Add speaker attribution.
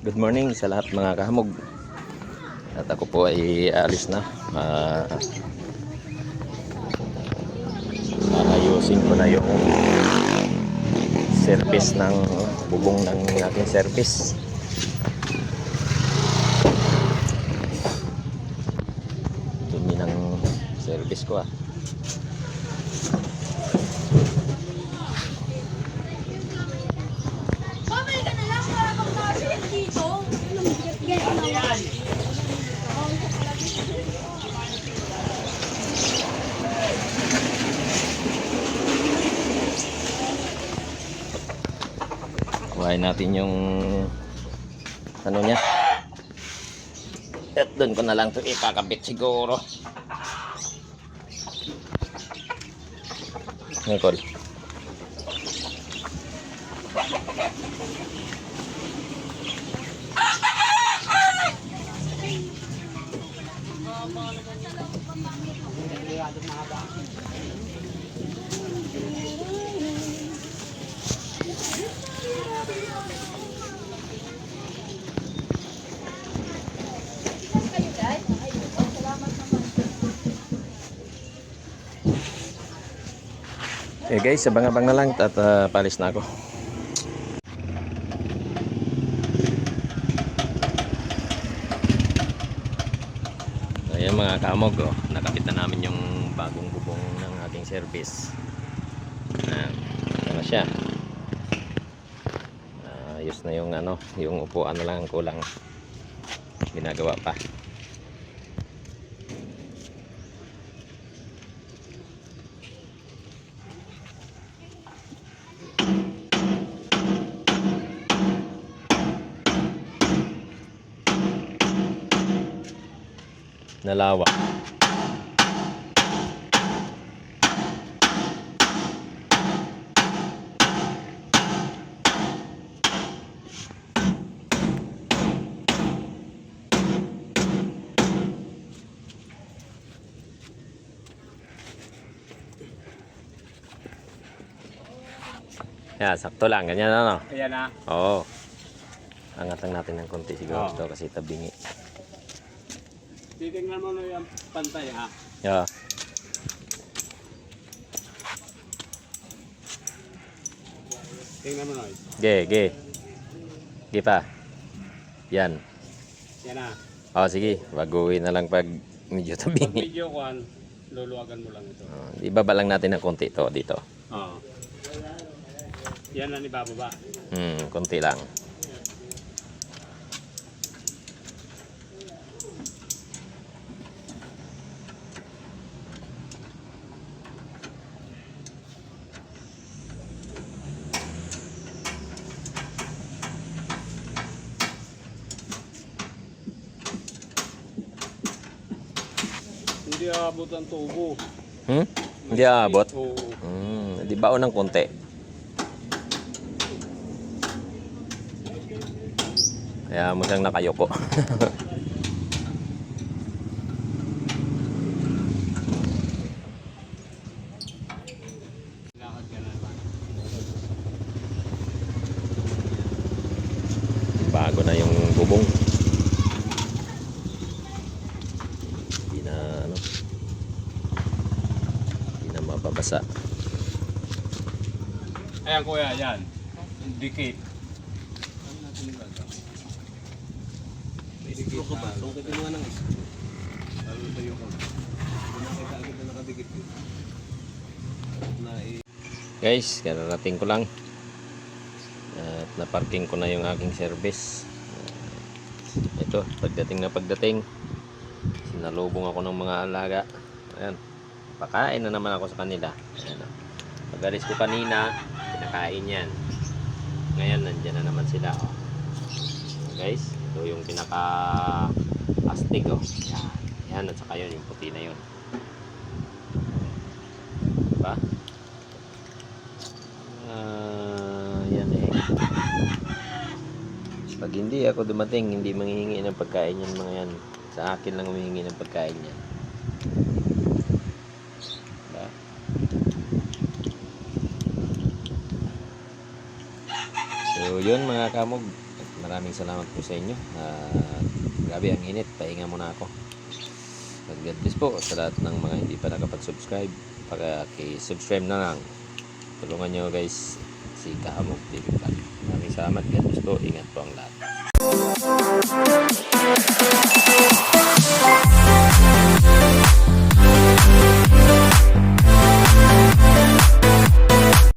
Speaker 1: Good morning sa lahat mga kahamog. At ako po ay aalis na. Ah, ayusin ko na yung service ng bubong ng aking service. Dumi ng service ko ah.
Speaker 2: Mamay ka na lang para mag-market dito. Yan ang nawa.
Speaker 1: Kuhain natin yung ano niya. At doon ko na lang ito ipakabit siguro. Nicole. Eh guys, abang-abang na lang at uh, palis na ako. Ayan mga kamog, oh. nakapit na namin yung bagong bubong ng ating service. Ayan, ito na siya. Ah, ayos na yung ano, yung upuan na lang ang kulang. Ginagawa pa. Nalawa. Yeah, sakto lang. Ganyan ano.
Speaker 3: Ayan na.
Speaker 1: Oo. Angat lang natin ng konti siguro ito kasi tabingi.
Speaker 3: Titingnan mo na yung pantay ha.
Speaker 1: Yeah.
Speaker 3: Tingnan mo na.
Speaker 1: Ge, ge. Ge pa. Yan.
Speaker 3: Yan na.
Speaker 1: Oh, sige. Baguhin na lang pag medyo
Speaker 3: Pag
Speaker 1: tabingi.
Speaker 3: video kuhan, luluwagan mo lang ito.
Speaker 1: Oh, ibaba lang natin ng konti to dito.
Speaker 3: Oo. Yan na ni bababa.
Speaker 1: Hmm, konti lang.
Speaker 3: Aabot ang tubo.
Speaker 1: Hmm? Hindi aabot.
Speaker 3: Oo.
Speaker 1: Hmm, di baon ng konti. Kaya mo siyang nakayoko. Bago na yung bubong. Hindi na ano. Hindi mababasa.
Speaker 3: Ayan kuya, yan. Ano? May dikit na. Tungkit mo nga ng isa. Lalo tayo ko. Hindi na kita agad na nakadikit yun. Na i-
Speaker 1: Guys, kararating ko lang. At naparking ko na yung aking service. Ito, pagdating na pagdating. Sinalubong ako ng mga alaga. Ayan. Pakain na naman ako sa kanila. Ayan. Pag-alis ko kanina, pinakain yan. Ngayon, nandyan na naman sila. Oh. Guys, ito yung pinaka astig. Oh. Yan. Yan, at saka yun, yung puti na yun. Diba? Ah, yan eh. Pag hindi ako dumating, hindi manghihingi ng pagkain yan mga yan. Sa akin lang humihingi ng pagkain yan. So yun mga kamog. Maraming salamat po sa inyo. At grabe ang init. Pahinga muna ako. At God bless po sa lahat ng mga hindi pa nakapag-subscribe. Paki-subscribe na lang. Tulungan nyo guys si Kahamog TV Vlog. Maraming salamat. God bless po. Ingat po ang lahat.